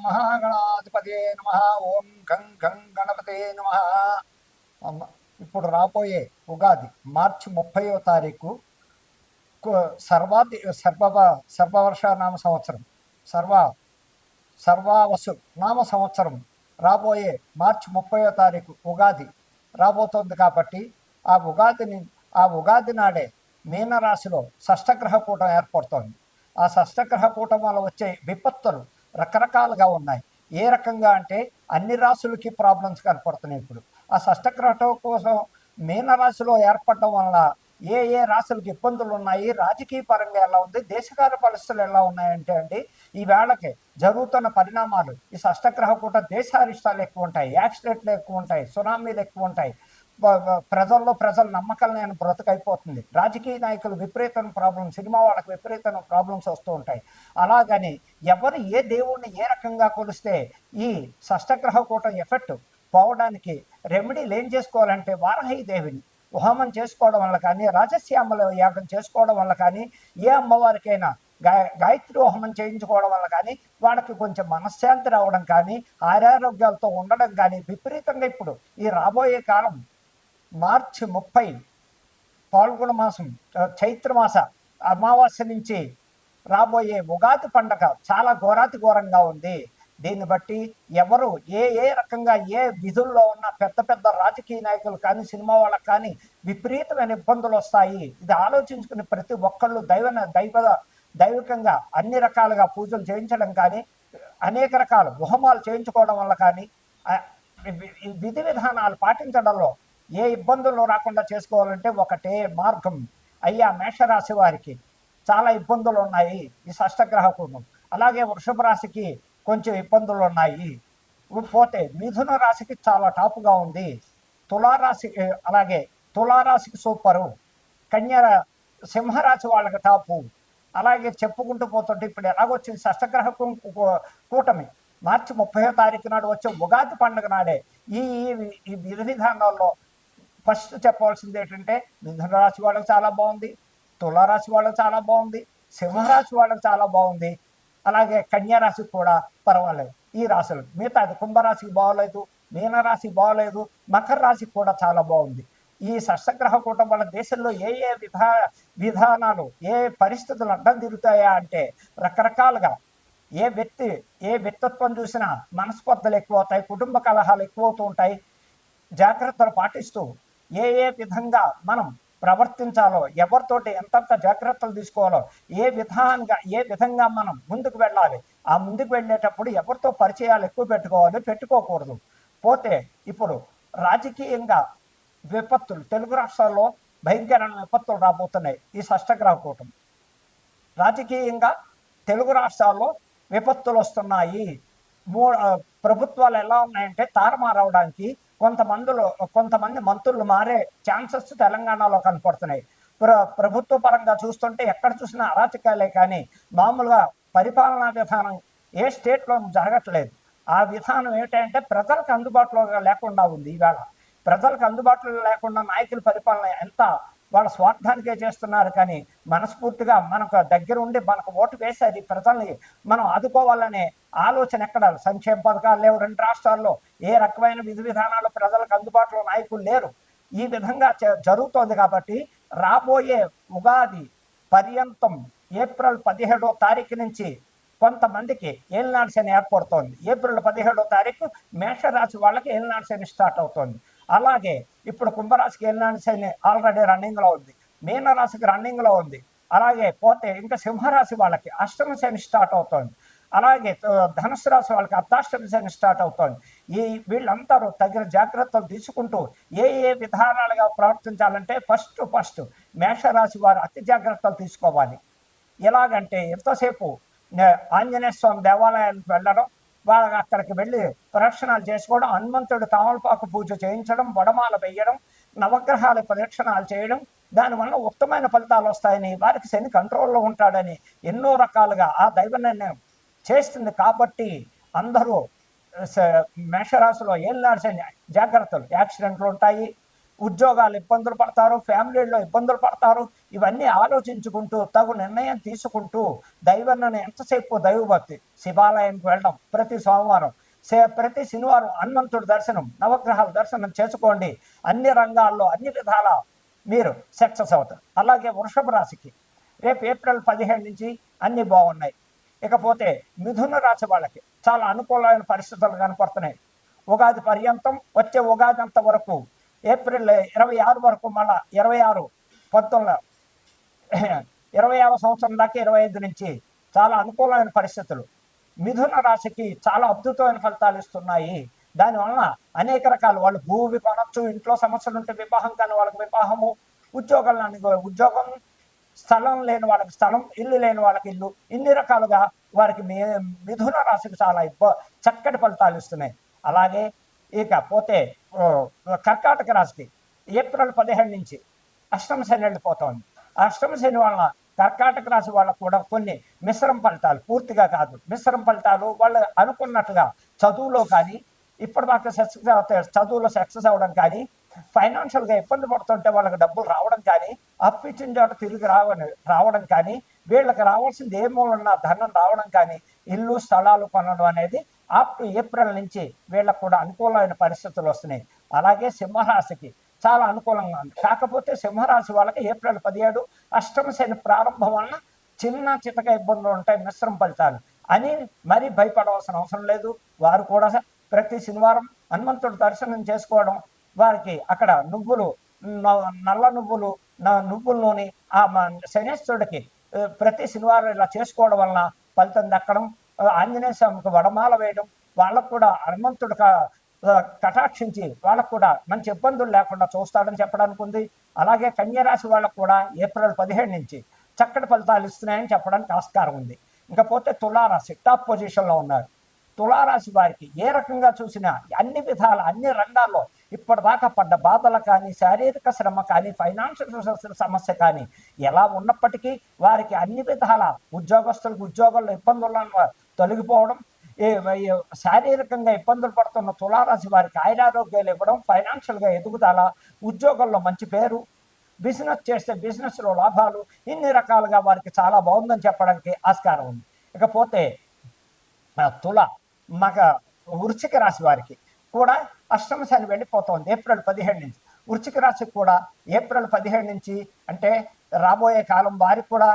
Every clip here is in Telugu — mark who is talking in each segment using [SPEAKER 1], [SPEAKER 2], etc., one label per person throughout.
[SPEAKER 1] మహాగణాధిపతే నమ. ఓం గం గం గణపతే నమ. ఇప్పుడు రాబోయే ఉగాది మార్చి ముప్పయో తారీఖు సర్వాది సర్వ సర్వవర్ష నామ సంవత్సరం సర్వ సర్వావసు నామ సంవత్సరం రాబోయే మార్చి ముప్పయో తారీఖు ఉగాది రాబోతోంది కాబట్టి ఆ ఉగాదిని ఆ ఉగాది నాడే మీనరాశిలో షష్టగ్రహ కూటం ఏర్పడుతోంది. ఆ షష్టగ్రహ కూటం వల్ల వచ్చే విపత్తులు రకరకాలుగా ఉన్నాయి. ఏ రకంగా అంటే అన్ని రాశులకి ప్రాబ్లమ్స్ కనపడుతున్నాయి ఇప్పుడు. ఆ షష్టగ్రహం కోసం మీనరాశిలో ఏర్పడడం వల్ల ఏ ఏ రాశులకు ఇబ్బందులు ఉన్నాయి? రాజకీయ పరంగా ఎలా ఉంది? దేశకాల పరిస్థితులు ఎలా ఉన్నాయంటే అండి ఈ వేళకి జరుగుతున్న పరిణామాలు ఈ షష్టగ్రహ కూడా దేశారిష్టాలు ఎక్కువ ఉంటాయి యాక్సిడెంట్లు ఎక్కువ ఉంటాయి సునామీలు ఎక్కువ ఉంటాయి. ప్రజల్లో ప్రజల నమ్మకాలు నేను బ్రతకైపోతుంది. రాజకీయ నాయకులు విపరీతమైన ప్రాబ్లమ్స్ సినిమా వాళ్ళకి విపరీతమైన ప్రాబ్లమ్స్ వస్తూ ఉంటాయి. అలాగని ఎవరు ఏ దేవుణ్ణి ఏ రకంగా కొలిస్తే ఈ షష్టగ్రహ కూటం ఎఫెక్ట్ పోవడానికి రెమెడీలు ఏం చేసుకోవాలంటే వారాహి దేవిని హోమం చేసుకోవడం వల్ల కానీ రాజశ్యామల యాగం చేసుకోవడం వల్ల కానీ ఏ అమ్మవారికైనా గాయ గాయత్రి హోమం చేయించుకోవడం వల్ల కానీ వాళ్ళకి కొంచెం మనశ్శాంతి రావడం కానీ ఆరోగ్యాలతో ఉండడం కానీ విపరీతంగా ఇప్పుడు ఈ రాబోయే కాలం మార్చి ముప్పై పాల్గొన మాసం చైత్రమాస చైత్ర మాస అమావాస్య నుంచి రాబోయే ఉగాది పండగ చాలా ఘోరాతి ఘోరంగా ఉంది. దీన్ని బట్టి ఎవరు ఏ ఏ రకంగా ఏ విధుల్లో ఉన్న పెద్ద పెద్ద రాజకీయ నాయకులు కానీ సినిమా వాళ్ళకి కానీ విపరీతమైన ఇబ్బందులు వస్తాయి. ఇది ఆలోచించుకుని ప్రతి ఒక్కళ్ళు దైవ దైవ దైవికంగా అన్ని రకాలుగా పూజలు చేయించడం కానీ అనేక రకాల హోమాలు చేయించుకోవడం వల్ల కానీ విధి విధానాలు పాటించడంలో ఏ ఇబ్బందులు రాకుండా చేసుకోవాలంటే ఒకటే మార్గం. అయ్యా మేషరాశి వారికి చాలా ఇబ్బందులు ఉన్నాయి ఈ షష్టగ్రహ కుటుంబం అలాగే వృషభ రాశికి కొంచెం ఇబ్బందులు ఉన్నాయి పోతే మిథున రాశికి చాలా టాపుగా ఉంది. తులారాశి అలాగే తులారాశికి సూపరు. కన్య సింహరాశి వాళ్ళకి టాపు. అలాగే చెప్పుకుంటూ పోతుంటే ఇప్పుడు ఎలాగొచ్చింది షష్టగ్రహ కూటమి. మార్చి ముప్పై తారీఖు నాడు వచ్చే ఉగాది పండుగ నాడే. ఈ ఈ- ఈ విధి విధానాల్లో ఫస్ట్ చెప్పవలసింది ఏంటంటే మిథున రాశి వాళ్ళకి చాలా బాగుంది తులారాశి వాళ్ళకి చాలా బాగుంది సింహరాశి వాళ్ళకి చాలా బాగుంది అలాగే కన్యారాశికి కూడా పర్వాలేదు. ఈ రాశులు మిగతాది కుంభరాశికి బాగోలేదు మీనరాశి బాగోలేదు మకర రాశికి కూడా చాలా బాగుంది. ఈ షష్టగ్రహ కూటం వల్ల దేశంలో ఏ ఏ విధా విధానాలు ఏ పరిస్థితులు అడ్డం తిరుగుతాయా అంటే రకరకాలుగా ఏ వ్యక్తి ఏ వ్యక్తిత్వం చూసినా మనస్పర్ధలు ఎక్కువ అవుతాయి కుటుంబ కలహాలు ఎక్కువ అవుతూ ఉంటాయి జాగ్రత్తలు పాటిస్తూ ఏ ఏ విధంగా మనం ప్రవర్తించాలో ఎవరితోటి ఎంతంత జాగ్రత్తలు తీసుకోవాలో ఏ విధానంగా ఏ విధంగా మనం ముందుకు వెళ్ళాలి ఆ ముందుకు వెళ్ళేటప్పుడు ఎవరితో పరిచయాలు ఎక్కువ పెట్టుకోవాలి పెట్టుకోకూడదు. పోతే ఇప్పుడు రాజకీయంగా విపత్తులు తెలుగు రాష్ట్రాల్లో భయంకరమైన విపత్తులు రాబోతున్నాయి ఈ షష్టగ్రహ కూటమి. రాజకీయంగా తెలుగు రాష్ట్రాల్లో విపత్తులు వస్తున్నాయి. మూ ప్రభుత్వాలు ఎలా ఉన్నాయంటే తారుమారవడానికి కొంతమందిలో కొంతమంది మంత్రులు మారే ఛాన్సెస్ తెలంగాణలో కనపడుతున్నాయి. ప్ర ప్రభుత్వ పరంగా చూస్తుంటే ఎక్కడ చూసినా అరాచకాలే కానీ మామూలుగా పరిపాలనా విధానం ఏ స్టేట్లో జరగట్లేదు. ఆ విధానం ఏమిటంటే ప్రజలకు అందుబాటులో లేకుండా ఉంది ఈవేళ ప్రజలకు అందుబాటులో లేకుండా నాయకుల పరిపాలన ఎంత వాళ్ళ స్వార్థానికే చేస్తున్నారు. కానీ మనస్ఫూర్తిగా మనకు దగ్గర ఉండి మనకు ఓటు వేసి అది ప్రజల్ని మనం ఆదుకోవాలనే ఆలోచన ఎక్కడ? సంక్షేమ పథకాలు లేవు. రెండు రాష్ట్రాల్లో ఏ రకమైన విధి విధానాలు ప్రజలకు అందుబాటులో నాయకులు లేరు. ఈ విధంగా జరుగుతోంది కాబట్టి రాబోయే ఉగాది పర్యంతం ఏప్రిల్ పదిహేడో తారీఖు నుంచి కొంతమందికి ఏలినాడు శని ఏర్పడుతోంది. ఏప్రిల్ పదిహేడో తారీఖు మేషరాశి వాళ్ళకి ఏలినాడు శని స్టార్ట్ అవుతోంది. అలాగే ఇప్పుడు కుంభరాశికి వెళ్ళినా శని ఆల్రెడీ రన్నింగ్లో ఉంది. మీనరాశికి రన్నింగ్లో ఉంది. అలాగే పోతే ఇంకా సింహరాశి వాళ్ళకి అష్టమ శని స్టార్ట్ అవుతోంది. అలాగే ధనుసు రాశి వాళ్ళకి అర్ధాష్టమి శని స్టార్ట్ అవుతోంది. ఈ వీళ్ళందరూ తగిన జాగ్రత్తలు తీసుకుంటూ ఏ ఏ విధానాలుగా ప్రవర్తించాలంటే ఫస్ట్ ఫస్ట్ మేషరాశి వారు అతి జాగ్రత్తలు తీసుకోవాలి. ఎలాగంటే ఎంతసేపు ఆంజనేయ స్వామి దేవాలయానికి వెళ్ళడం వాళ్ళ అక్కడికి వెళ్ళి ప్రదక్షిణాలు చేసుకోవడం హనుమంతుడు తామలపాకు పూజ చేయించడం వడమాల వేయడం నవగ్రహాల ప్రదక్షిణాలు చేయడం దానివల్ల ఉత్తమైన ఫలితాలు వస్తాయని వారికి శని కంట్రోల్లో ఉంటాడని ఎన్నో రకాలుగా ఆ దైవ నిర్ణయం చేస్తుంది. కాబట్టి అందరూ స- మేషరాశిలో ఏళ్ళనాడు శని జాగ్రత్తలు యాక్సిడెంట్లు ఉంటాయి. ఉద్యోగాలు ఇబ్బందులు పడతారు ఫ్యామిలీలో ఇబ్బందులు పడతారు ఇవన్నీ ఆలోచించుకుంటూ తగు నిర్ణయం తీసుకుంటూ దైవాన్ని ఎంతసేపు దైవభక్తి శివాలయానికి వెళ్ళడం ప్రతి సోమవారం. సే- ప్రతి శనివారం హనుమంతుడి దర్శనం నవగ్రహాల దర్శనం చేసుకోండి. అన్ని రంగాల్లో అన్ని విధాల మీరు సక్సెస్ అవుతారు. అలాగే వృషభ రాశికి రేపు ఏప్రిల్ పదిహేడు నుంచి అన్ని బాగున్నాయి. ఇకపోతే మిథున రాశి వాళ్ళకి చాలా అనుకూలమైన పరిస్థితులు కనపడుతున్నాయి. ఉగాది పర్యంతం వచ్చే ఉగాది అంత వరకు ఏప్రిల్ ఇరవై ఆరు వరకు మళ్ళా ఇరవై ఆరు పంతొమ్మిది ఇరవై ఆరు సంవత్సరం దాకా ఇరవై ఐదు నుంచి చాలా అనుకూలమైన పరిస్థితులు. మిథున రాశికి చాలా అద్భుతమైన ఫలితాలు ఇస్తున్నాయి. దానివలన అనేక రకాల వాళ్ళు భూమి కొనొచ్చు ఇంట్లో సమస్యలు ఉంటే వివాహం కానీ వాళ్ళకి వివాహము ఉద్యోగాలు ఉద్యోగం స్థలం లేని వాళ్ళకి స్థలం ఇల్లు లేని వాళ్ళకి ఇల్లు ఇన్ని రకాలుగా వారికి మి మిథున రాశికి చాలా ఇబ్బ చక్కటి ఫలితాలు ఇస్తున్నాయి. అలాగే ఇకపోతే కర్కాటక రాశికి ఏప్రిల్ పదిహేడు నుంచి అష్టమ శని వెళ్ళిపోతోంది. అష్టమ శని వలన కర్కాటక రాశి వాళ్ళకు కూడా కొన్ని మిశ్రమ ఫలితాలు పూర్తిగా కాదు మిశ్రమ ఫలితాలు వాళ్ళు అనుకున్నట్టుగా చదువులో కానీ ఇప్పటిదాకా సక్సెస్ అవుతాయి చదువులో సక్సెస్ అవ్వడం కానీ ఫైనాన్షియల్గా ఇబ్బంది పడుతుంటే వాళ్ళకి డబ్బులు రావడం కానీ అప్పు ఇచ్చిన చోట తిరిగి రావని రావడం కానీ వీళ్ళకి రావాల్సింది ఏ మూలన్నా ధనం రావడం కానీ ఇల్లు స్థలాలు కొనడం అనేది అప్ టు ఏప్రిల్ నుంచి వీళ్ళకు కూడా అనుకూలమైన పరిస్థితులు వస్తున్నాయి. అలాగే సింహరాశికి చాలా అనుకూలంగా ఉంది. కాకపోతే సింహరాశి వాళ్ళకి ఏప్రిల్ పదిహేడు అష్టమ శని ప్రారంభం వలన చిన్న చితక ఇబ్బందులు ఉంటాయి మిశ్రమ ఫలితాలు. అని మరీ భయపడవలసిన అవసరం లేదు. వారు కూడా ప్రతి శనివారం హనుమంతుడు దర్శనం చేసుకోవడం వారికి అక్కడ నువ్వులు నల్ల నువ్వులు నా నువ్వుల్లోని ఆ శనేశ్వరుడికి ప్రతి శనివారం ఇలా చేసుకోవడం వలన ఫలితం దక్కడం ఆంజనేయ స్వామికి వడమాల వేయడం వాళ్ళకు కూడా హనుమంతుడు కటాక్షించి వాళ్ళకు కూడా మంచి ఇబ్బందులు లేకుండా చూస్తాడని చెప్పడానికి ఉంది. అలాగే కన్యరాశి వాళ్ళకు కూడా ఏప్రిల్ పదిహేడు నుంచి చక్కటి ఫలితాలు ఇస్తున్నాయని చెప్పడానికి ఆస్కారం ఉంది. ఇంకా పోతే తులారాశి టాప్ పొజిషన్లో ఉన్నారు. తులారాశి వారికి ఏ రకంగా చూసినా అన్ని విధాల అన్ని రంగాల్లో ఇప్పటిదాకా పడ్డ బాధలు కానీ శారీరక శ్రమ కానీ ఫైనాన్షియల్ సమస్య కానీ ఎలా ఉన్నప్పటికీ వారికి అన్ని విధాల ఉద్యోగస్తులకు ఉద్యోగాల్లో ఇబ్బందులను తొలగిపోవడం ఈ శారీరకంగా ఇబ్బందులు పడుతున్న తులారాశి వారికి ఆయురారోగ్యాలు ఇవ్వడం ఫైనాన్షియల్గా ఎదుగుదల ఉద్యోగంలో మంచి పేరు బిజినెస్ చేస్తే బిజినెస్లో లాభాలు ఇన్ని రకాలుగా వారికి చాలా బాగుందని చెప్పడానికి ఆస్కారం ఉంది. ఇకపోతే తుల మగ వృశ్చిక రాశి వారికి కూడా అష్టమ శని ఏప్రిల్ పదిహేడు నుంచి. వృశ్చిక రాశికి కూడా ఏప్రిల్ పదిహేడు నుంచి అంటే రాబోయే కాలం వారికి కూడా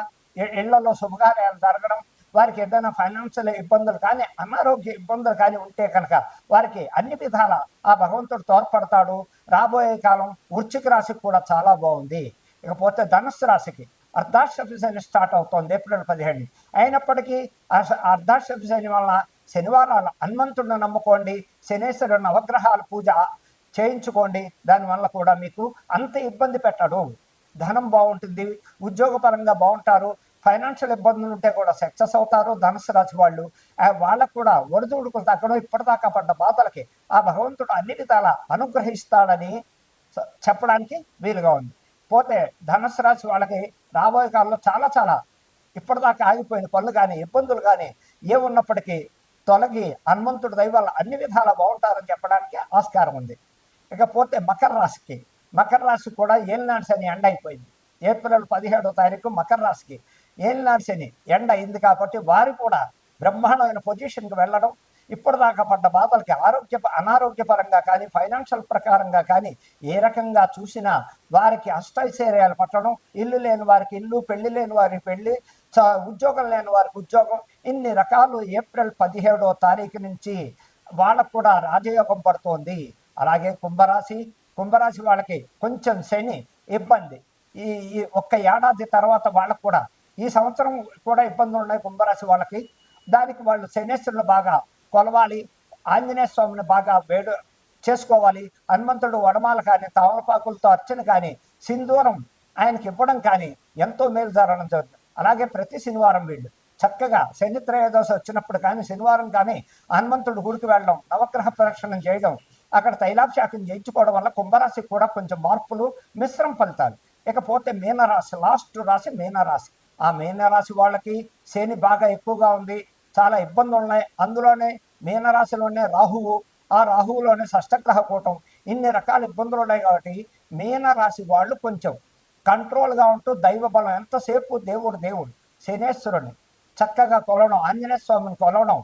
[SPEAKER 1] ఇళ్ళలో శుభకార్యాలు జరగడం వారికి ఏదైనా ఫైనాన్షియల్ ఇబ్బందులు కానీ అనారోగ్య ఇబ్బందులు కానీ ఉంటే కనుక వారికి అన్ని విధాల ఆ భగవంతుడు తోడ్పడతాడు. రాబోయే కాలం వృశ్చిక రాశికి కూడా చాలా బాగుంది. ఇకపోతే ధనుస్సు రాశికి అర్ధాష్టమి శని స్టార్ట్ అవుతోంది ఏప్రిల్ పదిహేడు అయినప్పటికీ ఆ స- శని వలన శనివారాలు హనుమంతుడిని నమ్ముకోండి శనేశ్వరుడు నవగ్రహాల పూజ చేయించుకోండి దానివల్ల కూడా మీకు అంత ఇబ్బంది పెట్టడు. ధనం బాగుంటుంది ఉద్యోగపరంగా బాగుంటారు ఫైనాన్షియల్ ఇబ్బందులు ఉంటే కూడా సక్సెస్ అవుతారు ధనుసు రాశి వాళ్ళు. వాళ్ళకు కూడా ఒడిదుడుకులు తగ్గడం ఇప్పటిదాకా పడ్డ బాధలకి ఆ భగవంతుడు అన్ని విధాల అనుగ్రహిస్తాడని చెప్పడానికి వీలుగా ఉంది. పోతే ధనుసు రాశి వాళ్ళకి రాబోయే కాలంలో చాలా చాలా ఇప్పటిదాకా ఆగిపోయిన పనులు కానీ ఇబ్బందులు కానీ ఏమున్నప్పటికీ తొలగి హనుమంతుడి దయ వల్ల అన్ని విధాలా బాగుంటారని చెప్పడానికి ఆస్కారం ఉంది. ఇకపోతే మకర రాశికి మకర రాశి కూడా ఏలినాడు శని ఎండ అయిపోయింది. ఏప్రిల్ పదిహేడో తారీఖు మకర రాశికి ఏలినాడు శని ఎండ అయింది కాబట్టి వారు కూడా బ్రహ్మాండమైన పొజిషన్కి వెళ్ళడం ఇప్పటిదాకా పడ్డ బాధలకి ఆరోగ్య అనారోగ్యపరంగా కానీ ఫైనాన్షియల్ ప్రకారంగా కానీ ఏ రకంగా చూసినా వారికి అష్టైశ్వర్యాలు పట్టడం ఇల్లు లేని వారికి ఇల్లు పెళ్ళి లేని వారికి పెళ్ళి ఉద్యోగం లేని వారికి ఉద్యోగం. ఇన్ని రకాలు ఏప్రిల్ పదిహేడో తారీఖు నుంచి వాళ్ళకు కూడా రాజయోగం పడుతోంది. అలాగే కుంభరాశి కుంభరాశి వాళ్ళకి కొంచెం శని ఇబ్బంది. ఈ ఈ ఒక్క ఏడాది తర్వాత వాళ్ళకు కూడా ఈ సంవత్సరం కూడా ఇబ్బందులు ఉన్నాయి కుంభరాశి వాళ్ళకి. దానికి వాళ్ళు శనేశ్వరులు బాగా కొలవాలి ఆంజనేయ స్వామిని బాగా వేడు చేసుకోవాలి హనుమంతుడు వడమాల కానీ తమలపాకులతో అర్చన కానీ సింధూరం ఆయనకి ఇవ్వడం కానీ ఎంతో మేలు జరగడం జరుగుతుంది. అలాగే ప్రతి శనివారం వీళ్ళు. చక్కగా శని వచ్చినప్పుడు కానీ శనివారం కానీ హనుమంతుడు గుడికి వెళ్ళడం నవగ్రహ ప్రదక్షిణం చేయడం అక్కడ తైలాభిషేకం చేయించుకోవడం వల్ల కుంభరాశికి కూడా కొంచెం మార్పులు మిశ్రమ ఫలితాలు. ఇకపోతే మీనరాశి లాస్ట్ రాశి మీనరాశి. ఆ మీనరాశి వాళ్ళకి శని బాగా ఎక్కువగా ఉంది. చాలా ఇబ్బందులు ఉన్నాయి. అందులోనే మీనరాశిలోనే రాహువు. ఆ రాహువులోనే షష్టగ్రహ కూటం. ఇన్ని రకాల ఇబ్బందులు ఉన్నాయి కాబట్టి మీనరాశి వాళ్ళు కొంచెం కంట్రోల్గా ఉంటూ దైవ బలం ఎంతసేపు దేవుడు దేవుడు? శనేశ్వరుని చక్కగా కొలవడం ఆంజనేయ స్వామిని కొలవడం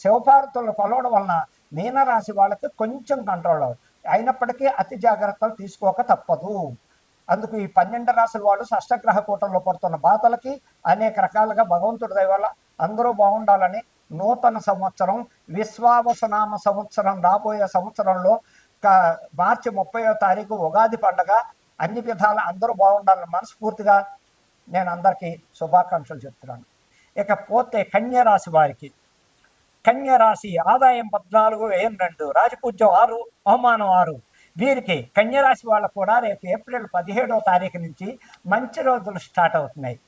[SPEAKER 1] శివపార్వతులను కొలవడం వలన మీనరాశి వాళ్ళకి కొంచెం కంట్రోల్ అవ్వదు. అయినప్పటికీ అతి జాగ్రత్తలు తీసుకోక తప్పదు. అందుకు ఈ పన్నెండు రాశుల వాళ్ళు షష్టగ్రహ కూటంలో పడుతున్న బాధలకి అనేక రకాలుగా భగవంతుడి దయవల్ల అందరూ బాగుండాలని నూతన సంవత్సరం విశ్వావసనామ సంవత్సరం రాబోయే సంవత్సరంలో మార్చి ముప్పయో తారీఖు ఉగాది పండగ అన్ని విధాల అందరూ బాగుండాలని మనస్ఫూర్తిగా నేను అందరికీ శుభాకాంక్షలు చెప్తున్నాను. ఇకపోతే పోతే కన్యరాశి వారికి కన్యరాశి ఆదాయం పద్నాలుగు ఏం రెండు రాజపూజ్యం ఆరు అవమానం ఆరు. వీరికి కన్యరాశి వాళ్ళకు కూడా రేపు ఏప్రిల్ పదిహేడవ తారీఖు నుంచి మంచి రోజులు స్టార్ట్ అవుతున్నాయి.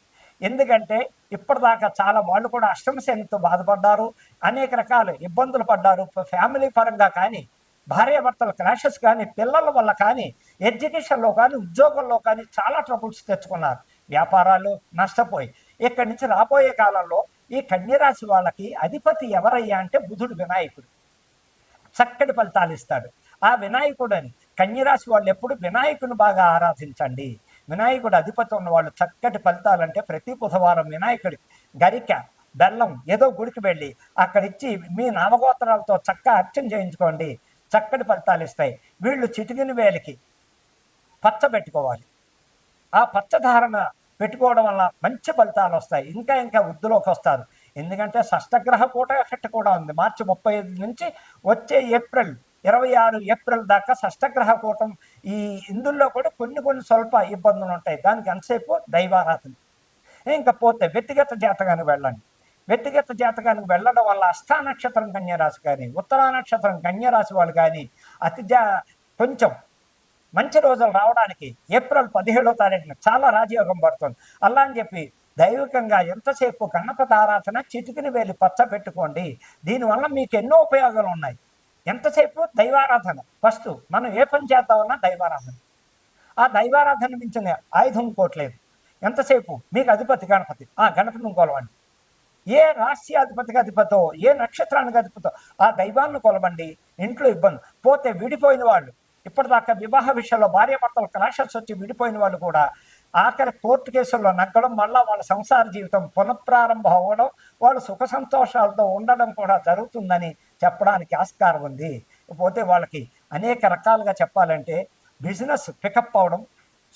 [SPEAKER 1] ఎందుకంటే ఇప్పటిదాకా చాలా వాళ్ళు కూడా అష్టమశనితో బాధపడ్డారు అనేక రకాల ఇబ్బందులు పడ్డారు ఫ్యామిలీ పరంగా కానీ భార్యాభర్తల క్లాషెస్ కానీ పిల్లల వల్ల కానీ ఎడ్యుకేషన్లో కానీ ఉద్యోగంలో కానీ చాలా ట్రబుల్స్ తెచ్చుకున్నారు. వ్యాపారాలు నష్టపోయి. ఇక్కడి నుంచి రాబోయే కాలంలో ఈ కన్యరాశి వాళ్ళకి అధిపతి ఎవరయ్యా అంటే బుధుడు వినాయకుడు. చక్కటి ఫలితాలు ఇస్తాడు. ఆ వినాయకుడని కన్యరాశి వాళ్ళు ఎప్పుడు వినాయకుని బాగా ఆరాధించండి. వినాయకుడు అధిపతి ఉన్న వాళ్ళు చక్కటి ఫలితాలంటే ప్రతి బుధవారం వినాయకుడి గరిక బెల్లం ఏదో గుడికి వెళ్ళి అక్కడిచ్చి మీ నామగోత్రాలతో చక్క అర్చన చేయించుకోండి. చక్కటి ఫలితాలు ఇస్తాయి. వీళ్ళు చిటికిన వేలికి పచ్చ పెట్టుకోవాలి ఆ పచ్చధారణ పెట్టుకోవడం వల్ల మంచి ఫలితాలు వస్తాయి. ఇంకా ఇంకా వృద్ధిలోకి వస్తారు. ఎందుకంటే షష్టగ్రహ కూట ఎఫెక్ట్ కూడా ఉంది. మార్చి ముప్పై ఐదు నుంచి వచ్చే ఏప్రిల్ ఇరవై ఆరు ఏప్రిల్ దాకా షష్టగ్రహ కూటం ఈ ఇందులో కూడా కొన్ని కొన్ని స్వల్ప ఇబ్బందులు ఉంటాయి. దానికి ఎంతసేపు? దైవారాధన. ఇంకా పోతే వ్యక్తిగత జాతకానికి వెళ్ళండి. వ్యక్తిగత జాతకానికి వెళ్ళడం వల్ల అష్టా నక్షత్రం కన్యారాశి కానీ ఉత్తరా నక్షత్రం కన్యారాశి వాళ్ళు కానీ అతి జా కొంచెం మంచి రోజులు రావడానికి ఏప్రిల్ పదిహేడో తారీఖున చాలా రాజయోగం పడుతుంది. అలా అని చెప్పి దైవికంగా ఎంతసేపు గణపతి ఆరాధన చిటికిని వేలి పచ్చ పెట్టుకోండి. దీనివల్ల మీకు ఎన్నో ఉపయోగాలు ఉన్నాయి. ఎంతసేపు? దైవారాధన. ఫస్ట్ మనం ఏ పని చేద్దామన్నా దైవారాధన. ఆ దైవారాధన మించిన ఆయుధం కోట్లేదు ఎంతసేపు? మీకు అధిపతి గణపతి. ఆ గణపతిని కొలవండి. ఏ రాష్ట్రాధిపతికి అధిపతో ఏ నక్షత్రానికి అధిపతో ఆ దైవాన్ని కొలవండి. ఇంట్లో ఇబ్బంది. పోతే విడిపోయిన వాళ్ళు. ఇప్పటిదాకా వివాహ విషయంలో భార్యాభర్తలు క్లాషెస్ వచ్చి విడిపోయిన వాళ్ళు కూడా ఆఖరి కోర్టు కేసుల్లో నగ్గడం మళ్ళా వాళ్ళ సంసార జీవితం పునఃప్రారంభం అవ్వడం వాళ్ళు సుఖ సంతోషాలతో ఉండడం కూడా జరుగుతుందని చెప్పడానికి ఆస్కారం ఉంది. పోతే వాళ్ళకి అనేక రకాలుగా చెప్పాలంటే బిజినెస్ పికప్ అవడం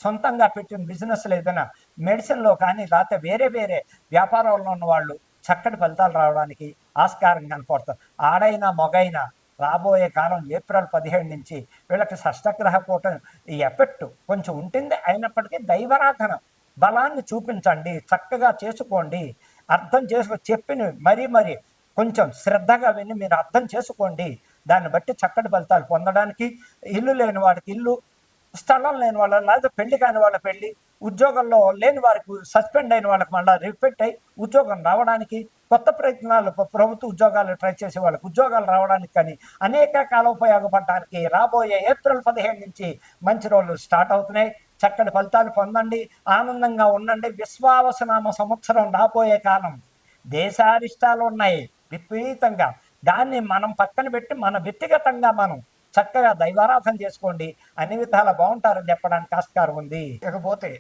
[SPEAKER 1] సొంతంగా పెట్టిన బిజినెస్లో ఏదైనా మెడిసిన్లో కానీ లేకపోతే వేరే వేరే వ్యాపారంలో ఉన్న వాళ్ళు చక్కటి ఫలితాలు రావడానికి ఆస్కారం కనపడుతుంది ఆడైనా మగైనా రాబోయే కాలం ఏప్రిల్ పదిహేడు నుంచి వీళ్ళకి షష్టగ్రహ కూటమి ఈ ఎఫెక్ట్ కొంచెం ఉంటుంది. అయినప్పటికీ దైవరాధన బలాన్ని చూపించండి చక్కగా చేసుకోండి అర్థం చేసుకో చెప్పిన మరీ మరీ కొంచెం శ్రద్ధగా విని మీరు అర్థం చేసుకోండి. దాన్ని బట్టి చక్కటి ఫలితాలు పొందడానికి ఇల్లు లేని వాడికి ఇల్లు స్థలం లేని వాళ్ళ లేదా పెళ్ళి కాని వాళ్ళ పెళ్ళి ఉద్యోగంలో లేని వారికి సస్పెండ్ అయిన వాళ్ళకి మళ్ళీ రిపీట్ అయ్యి ఉద్యోగం రావడానికి కొత్త ప్రయత్నాలు ప్రభుత్వ ఉద్యోగాలు ట్రై చేసే వాళ్ళకి ఉద్యోగాలు రావడానికి కానీ అనేక కాలోపయోగపడడానికి రాబోయే ఏప్రిల్ పదిహేను నుంచి మంచి రోజులు స్టార్ట్ అవుతున్నాయి. చక్కటి ఫలితాలు పొందండి. ఆనందంగా ఉండండి. విశ్వావసనామ సంవత్సరం రాబోయే కాలం దేశారిష్టాలు ఉన్నాయి. విపరీతంగా. దాన్ని మనం పక్కన పెట్టి మన వ్యక్తిగతంగా మనం చక్కగా దైవారాధన చేసుకోండి. అన్ని విధాలా బాగుంటారని చెప్పడానికి ఆస్కారం ఉంది. ఇకపోతే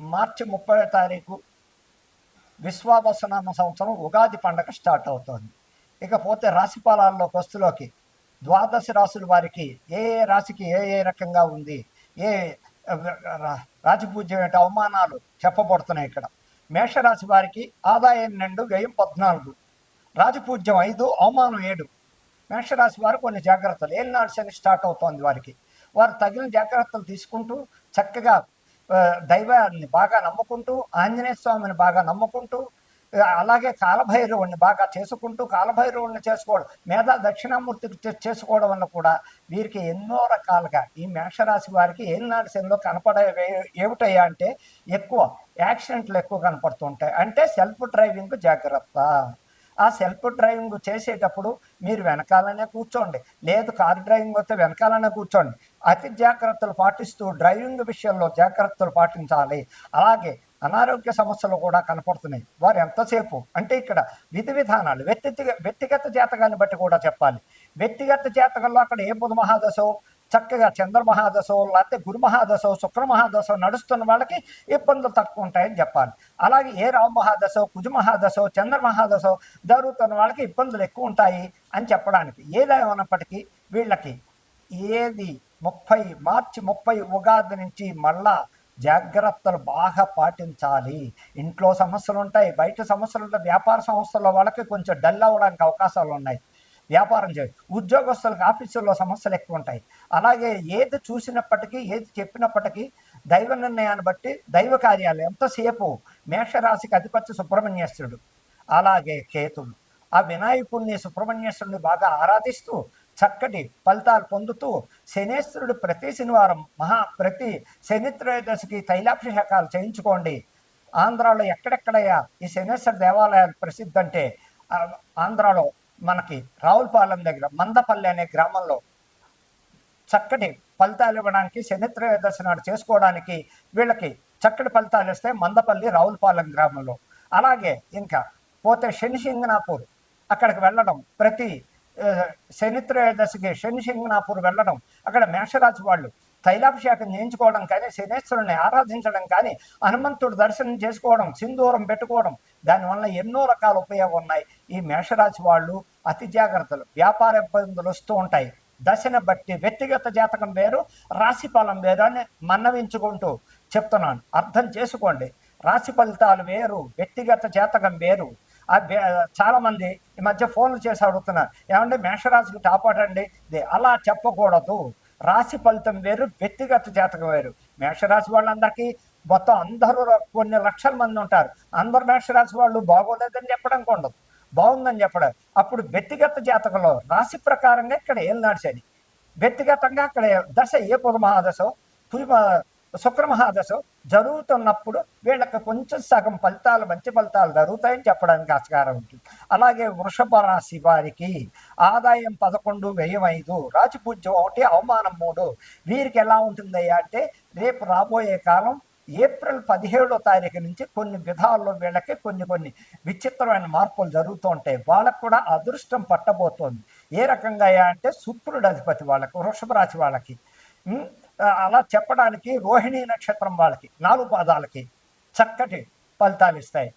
[SPEAKER 1] మార్చి ముప్పై తారీఖు విశ్వావసనామ సంవత్సరం ఉగాది పండగ స్టార్ట్ అవుతుంది. ఇకపోతే రాశి ఫలాల్లో వస్తులోకి ద్వాదశ రాశుల వారికి ఏ ఏ రాశికి ఏ ఏ రకంగా ఉంది? ఏ రాజపూజ్యం ఏంటి అవమానాలు చెప్పబడుతున్నాయి ఇక్కడ. మేషరాశి వారికి ఆదాయం రెండు వ్యయం పద్నాలుగు. రాజపూజ్యం ఐదు అవమానం ఏడు. మేషరాశి వారు కొన్ని జాగ్రత్తలు. ఏలినాడు శని స్టార్ట్ అవుతోంది వారికి. వారు తగిన జాగ్రత్తలు తీసుకుంటూ చక్కగా దైవాన్ని బాగా నమ్ముకుంటూ ఆంజనేయ స్వామిని బాగా నమ్ముకుంటూ అలాగే కాలభైరవుణ్ణి బాగా చేసుకుంటూ కాలభైరవుణ్ణి చేసుకోవడం మేధా దక్షిణామూర్తికి చేసుకోవడం వల్ల కూడా వీరికి ఎన్నో రకాలుగా ఈ మేషరాశి వారికి ఏలినాడు శనిలో కనపడే ఏమిటయ్యా అంటే ఎక్కువ యాక్సిడెంట్లు ఎక్కువ కనపడుతుంటాయి అంటే సెల్ఫ్ డ్రైవింగ్ జాగ్రత్త. ఆ సెల్ఫ్ డ్రైవింగ్ చేసేటప్పుడు మీరు వెనకాలనే కూర్చోండి. లేదు కారు డ్రైవింగ్ వస్తే వెనకాలనే కూర్చోండి. అతి జాగ్రత్తలు పాటిస్తూ డ్రైవింగ్ విషయంలో జాగ్రత్తలు పాటించాలి. అలాగే అనారోగ్య సమస్యలు కూడా కనపడుతున్నాయి. వారు ఎంతసేపు? అంటే ఇక్కడ విధి విధానాలు వ్యక్తిగత వ్యక్తిగత జాతకాన్ని బట్టి కూడా చెప్పాలి. వ్యక్తిగత జాతకంలో అక్కడ ఏ బుధ మహాదశో చక్కగా చంద్రమహాదశో లేకపోతే గురుమహాదశో శుక్రమహాదశో నడుస్తున్న వాళ్ళకి ఇబ్బందులు తక్కువ ఉంటాయని చెప్పాలి. అలాగే ఏ రామమహాదశో కుజమహాదశో చంద్రమహాదశో జరుగుతున్న వాళ్ళకి ఇబ్బందులు ఎక్కువ ఉంటాయి అని చెప్పడానికి ఏదేమన్నప్పటికీ వీళ్ళకి ఏది ముప్పై మార్చి ముప్పై ఉగాది నుంచి మళ్ళా జాగ్రత్తలు బాగా పాటించాలి. ఇంట్లో సమస్యలు ఉంటాయి బయట సమస్యలు ఉంటాయి వ్యాపార సంస్థల్లో వాళ్ళకి కొంచెం డల్ అవ్వడానికి అవకాశాలు ఉన్నాయి. వ్యాపారం చేయ ఉద్యోగస్తులకు ఆఫీసుల్లో సమస్యలు ఎక్కువ ఉంటాయి అలాగే ఏది చూసినప్పటికీ ఏది చెప్పినప్పటికీ దైవ నిర్ణయాన్ని బట్టి దైవ కార్యాలు ఎంతసేపు మేషరాశికి అధిపతి సుబ్రహ్మణ్యేశ్వరుడు? అలాగే కేతుడు ఆ వినాయకుడిని సుబ్రహ్మణ్యేశ్వరుని బాగా ఆరాధిస్తూ చక్కటి ఫలితాలు పొందుతూ శనేశ్వరుడు ప్రతి శనివారం మహా ప్రతి శని త్రయోదశికి తైలాభిషేకాలు చేయించుకోండి. ఆంధ్రాలో ఎక్కడెక్కడయ్యా ఈ శనేశ్వర దేవాలయాలు ప్రసిద్ధి అంటే ఆంధ్రాలో మనకి రావులపాలెం దగ్గర మందపల్లి అనే గ్రామంలో చక్కటి ఫలితాలు ఇవ్వడానికి శనిత్రయ త్రయోదశి నాడు చేసుకోవడానికి వీళ్ళకి చక్కటి ఫలితాలు ఇస్తే మందపల్లి రావులపాలెం గ్రామంలో. అలాగే ఇంకా పోతే శని సింగనాపూర్ అక్కడికి వెళ్ళడం ప్రతి ఆ, శని శని సింగనాపూర్ వెళ్ళడం అక్కడ మేషరాశి వాళ్ళు తైలాభిషేకం చేయించుకోవడం కానీ శనేశ్వరుని ఆరాధించడం కానీ హనుమంతుడు దర్శనం చేసుకోవడం సింధూరం పెట్టుకోవడం దానివల్ల ఎన్నో రకాల ఉపయోగం ఉన్నాయి. ఈ మేషరాశి వాళ్ళు అతి జాగ్రత్తలు. వ్యాపార ఇబ్బందులు వస్తూ ఉంటాయి. దశను బట్టి వ్యక్తిగత జాతకం వేరు రాశి ఫలం వేరు అని మన్నవించుకుంటూ చెప్తున్నాను. అర్థం చేసుకోండి. రాశి ఫలితాలు వేరు వ్యక్తిగత జాతకం వేరు. చాలామంది చాలా మంది ఈ మధ్య ఫోన్లు చేసి అడుగుతున్నారు. ఏమంటే మేషరాశికి టాప్ అటండి అలా చెప్పకూడదు. రాశి ఫలితం వేరు వ్యక్తిగత జాతకం వేరు. మేషరాశి వాళ్ళందరికీ మొత్తం అందరూ కొన్ని లక్షల మంది ఉంటారు. అందరు మేషరాశి వాళ్ళు బాగోలేదని చెప్పడం ఉండదు బాగుందని చెప్పడం. అప్పుడు వ్యక్తిగత జాతకంలో రాశి ప్రకారంగా ఇక్కడ ఏం నడిచేది వ్యక్తిగతంగా అక్కడ దశ ఏ పురు మహాదశో శుక్రమహాదశ జరుగుతున్నప్పుడు వీళ్ళకి కొంచెం సగం ఫలితాలు మంచి ఫలితాలు జరుగుతాయని చెప్పడానికి ఆస్కారం ఉంటుంది. అలాగే వృషభ రాశి వారికి ఆదాయం పదకొండు వ్యయం ఐదు రాజపూజ్యం ఒకటి అవమానం మూడు. వీరికి ఎలా ఉంటుందయ్యా అంటే రేపు రాబోయే కాలం ఏప్రిల్ పదిహేడో తారీఖు నుంచి కొన్ని విధాల్లో వీళ్ళకి కొన్ని కొన్ని విచిత్రమైన మార్పులు జరుగుతూ ఉంటాయి. వాళ్ళకు కూడా అదృష్టం పట్టబోతోంది. ఏ రకంగా అయ్యా అంటే శుక్రుడు అధిపతి వాళ్ళకి వృషభ రాశి వాళ్ళకి. అలా చెప్పడానికి రోహిణీ నక్షత్రం వాళ్ళకి నాలుగు పాదాలకి చక్కటి ఫలితాలు ఇస్తాయి.